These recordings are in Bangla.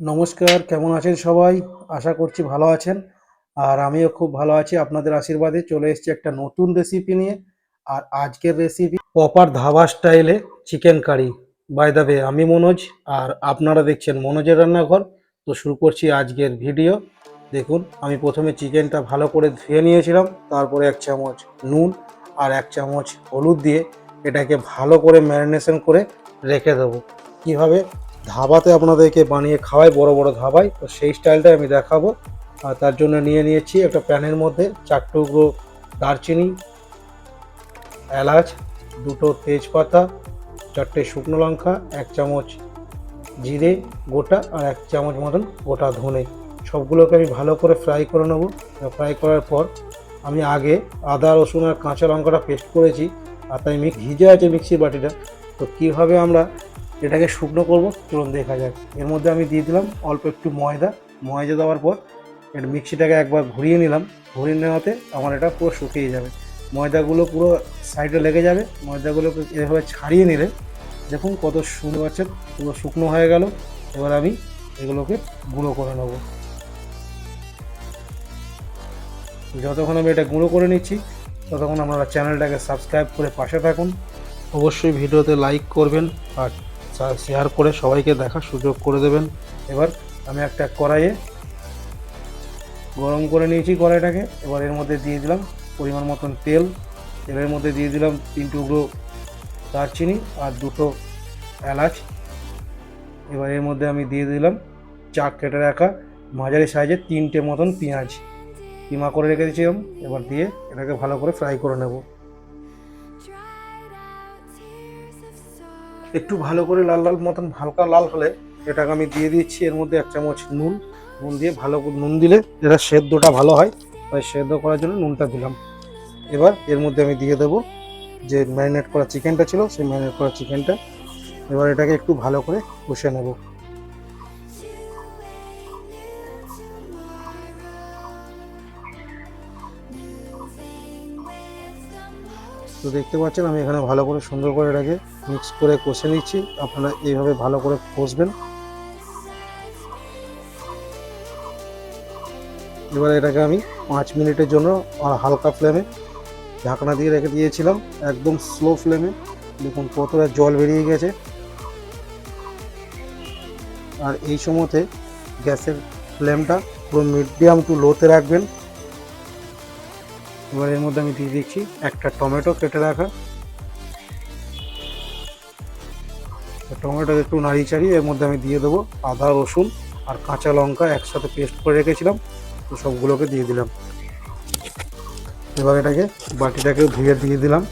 নমস্কার, কেমন আছেন সবাই? আশা করছি ভালো আছেন। আর আমিও খুব ভালো আছি। আপনাদের আশীর্বাদে চলে এসেছি একটা নতুন রেসিপি নিয়ে। আর আজকের রেসিপি প্রপার ধাবা স্টাইলে chicken curry by the way আমি মনোজ, আর আপনারা দেখছেন মনোজের রান্নাঘর। তো শুরু করছি আজকের ভিডিও দেখুন, আমি প্রথমে চিকেনটা ভালো করে ধুয়ে নিয়েছিলাম। তারপরে এক চামচ নুন আর এক চামচ হলুদ দিয়ে এটাকে ভালো করে ম্যারিনেশন করে রেখে দেবো। কীভাবে? ধাবাতে আপনাদেরকে বানিয়ে খাওয়াই, বড় বড় ধাবায় তো সেই স্টাইলটাই আমি দেখাবো। আর তার জন্য নিয়ে নিয়েছি একটা প্যানের মধ্যে চার টুকরো দারচিনি, এলাচ, দুটো তেজপাতা, চারটে শুকনো লঙ্কা, এক চামচ জিরে গোটা আর এক চামচ মতন গোটা ধনে। সবগুলোকে আমি ভালো করে ফ্রাই করে নেব। ফ্রাই করার পর আমি আগে আদা, রসুন আর কাঁচা লঙ্কাটা পেস্ট করেছি। আর তাই ভিজে আছে মিক্সির বাটিটা। তো কীভাবে আমরা এটাকে শুকনো করব, চলুন দেখা যাক। এর মধ্যে আমি দিয়ে দিলাম অল্প একটু ময়দা। ময়দা দেওয়ার পর এটা মিক্সিটাকে একবার ঘুরিয়ে নিলাম। ঘুরিয়ে নেওয়াতে আমার এটা পুরো শুকিয়ে যাবে। ময়দাগুলো পুরো সাইডে লেগে যাবে। ময়দাগুলোকে এভাবে ছাড়িয়ে নিলে দেখুন কত সুন্দর আছে পুরো শুকনো হয়ে গেল। এবার আমি এগুলোকে গুঁড়ো করে নেব। যতক্ষণ আমি এটা গুঁড়ো করে নিচ্ছি, ততক্ষণ আপনারা চ্যানেলটাকে সাবস্ক্রাইব করে পাশে থাকুন। অবশ্যই ভিডিওতে লাইক করবেন আর শেয়ার করে সবাইকে দেখার সুযোগ করে দেবেন। এবার আমি একটা কড়াইয়ে গরম করে নিয়েছি কড়াইটাকে। এবার এর মধ্যে দিয়ে দিলাম পরিমাণ মতন তেল। তেলের মধ্যে দিয়ে দিলাম তিন টুকরো দারচিনি আর দুটো এলাচ। এবার এর মধ্যে আমি দিয়ে দিলাম চাক কেটে রাখা মাঝারি সাইজের তিনটে মতন পেঁয়াজ। কিমা করে রেখে দিয়েছিলাম এবার দিয়ে এটাকে ভালো করে ফ্রাই করে নেব। একটু ভালো করে লাল লাল মতন, হালকা লাল হলে এটাকে আমি দিয়ে দিচ্ছি। এর মধ্যে এক চামচ নুন নুন দিয়ে ভালো করে নুন দিলে এটা সেদ্ধটা ভালো হয়, তাই সেদ্ধ করার জন্য নুনটা দিলাম। এবার এর মধ্যে আমি দিয়ে দেবো যে ম্যারিনেট করা চিকেনটা ছিল, সেই ম্যারিনেট করা চিকেনটা। এবার এটাকে একটু ভালো করে কষে নেব। তো দেখতে পাচ্ছেন, আমি এখানে ভালো করে সুন্দর করে এটাকে মিক্স করে কষে নিচ্ছি। আপনারা এইভাবে ভালো করে কষবেন। এবার এটাকে আমি পাঁচ মিনিটের জন্য আর হালকা ফ্লেমে ঢাকনা দিয়ে রেখে দিয়েছিলাম, একদম স্লো ফ্লেমে। দেখুন, কতটা জল বেরিয়ে গেছে। আর এই সময়তে গ্যাসের ফ্লেমটা পুরো মিডিয়াম টু লোতে রাখবেন। এবার এর মধ্যে আমি দিয়ে দিচ্ছি একটা টমেটো কেটে রাখা। টমেটো একটু নাড়িয়ে চাড়িয়ে এর মধ্যে আমি দিয়ে দেবো আদা, রসুন আর কাঁচা লঙ্কা একসাথে পেস্ট করে রেখেছিলাম। তো সবগুলোকে দিয়ে দিলাম। এবার এটাকে বাটিটাকে ধুয়ে দিয়ে দিলাম।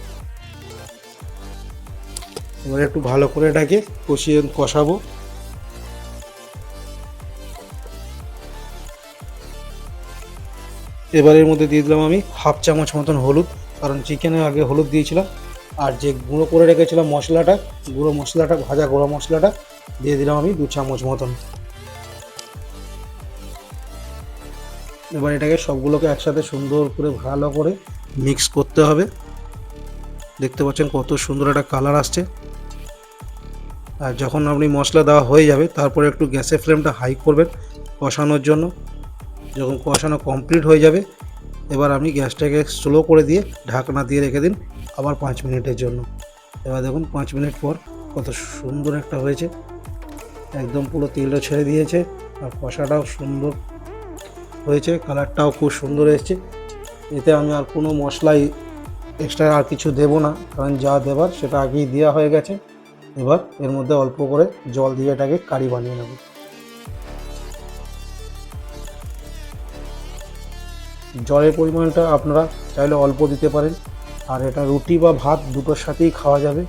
এবার একটু ভালো করে এটাকে কষিয়ে কষাবো। এবার এর মধ্যে দিয়ে দিলাম আমি হাফ চামচ মতন হলুদ, কারণ চিকেনে আগে হলুদ দিয়েছিলাম। আর যে গুঁড়ো করে রেখেছিলাম মশলাটা, গুঁড়ো মশলাটা, ভাজা গুঁড়ো মশলাটা, দিয়ে দিলাম আমি দু চামচ মতন। এবার এটাকে সবগুলোকে একসাথে সুন্দর করে ভালো করে মিক্স করতে হবে। দেখতে পাচ্ছেন কত সুন্দর একটা কালার আসছে। আর যখন আপনি মশলা দেওয়া হয়ে যাবে, তারপরে একটু গ্যাসের ফ্লেমটা হাই করবেন কষানোর জন্য। যখন কষানো কমপ্লিট হয়ে যাবে, এবার আপনি গ্যাসটাকে স্লো করে দিয়ে ঢাকনা দিয়ে রেখে দিন। আবার পাঁচ মিনিটের জন্য। এবার দেখুন, পাঁচ মিনিট পর কত সুন্দর একটা হয়েছে। একদম পুরো তেলটা ছেড়ে দিয়েছে আর কষাটাও সুন্দর হয়েছে, কালারটাও খুব সুন্দর এসেছে। এতে আমি আর কোনো মশলাই এক্সট্রা আর কিছু দেব না, কারণ যা দেবার সেটা আগেই দেওয়া হয়ে গেছে। এবার এর মধ্যে অল্প করে জল দিয়ে এটাকে কারি বানিয়ে নেব। জলের পরিমাণটা আপনারা চাইলে অল্প দিতে পারেন। আর এটা রুটি বা ভাত দুটোর সাথেই খাওয়া যাবে।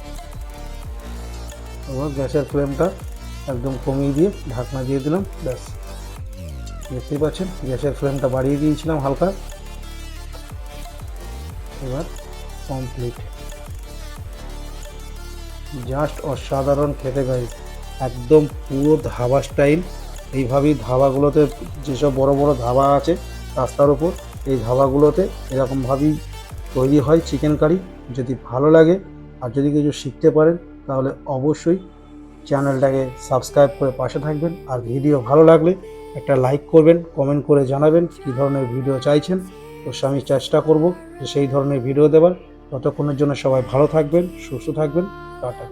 এবার গ্যাসের ফ্লেমটা একদম কমিয়ে দিয়ে ঢাকনা দিয়ে দিলাম, ব্যাস। দেখতেই পাচ্ছেন, গ্যাসের ফ্লেমটা বাড়িয়ে দিয়েছিলাম হালকা। এবার কমপ্লিট জাস্ট অসাধারণ খেতে গাই একদম পুরো ধাবা স্টাইল এইভাবেই ধাবাগুলোতে যেসব বড় বড় ধাবা আছে রাস্তার ওপর এই ধাবাগুলোতে এরকমভাবেই তৈরি হয় চিকেন কারি যদি ভালো লাগে আর যদি কিছু শিখতে পারেন, তাহলে অবশ্যই চ্যানেলটাকে সাবস্ক্রাইব করে পাশে থাকবেন। আর ভিডিও ভালো লাগলে একটা লাইক করবেন কমেন্ট করে জানাবেন কী ধরনের ভিডিও চাইছেন। তো আমি চেষ্টা করব যে সেই ধরনের ভিডিও দেওয়ার ততক্ষণের জন্য সবাই ভালো থাকবেন, সুস্থ থাকবেন। টাটা।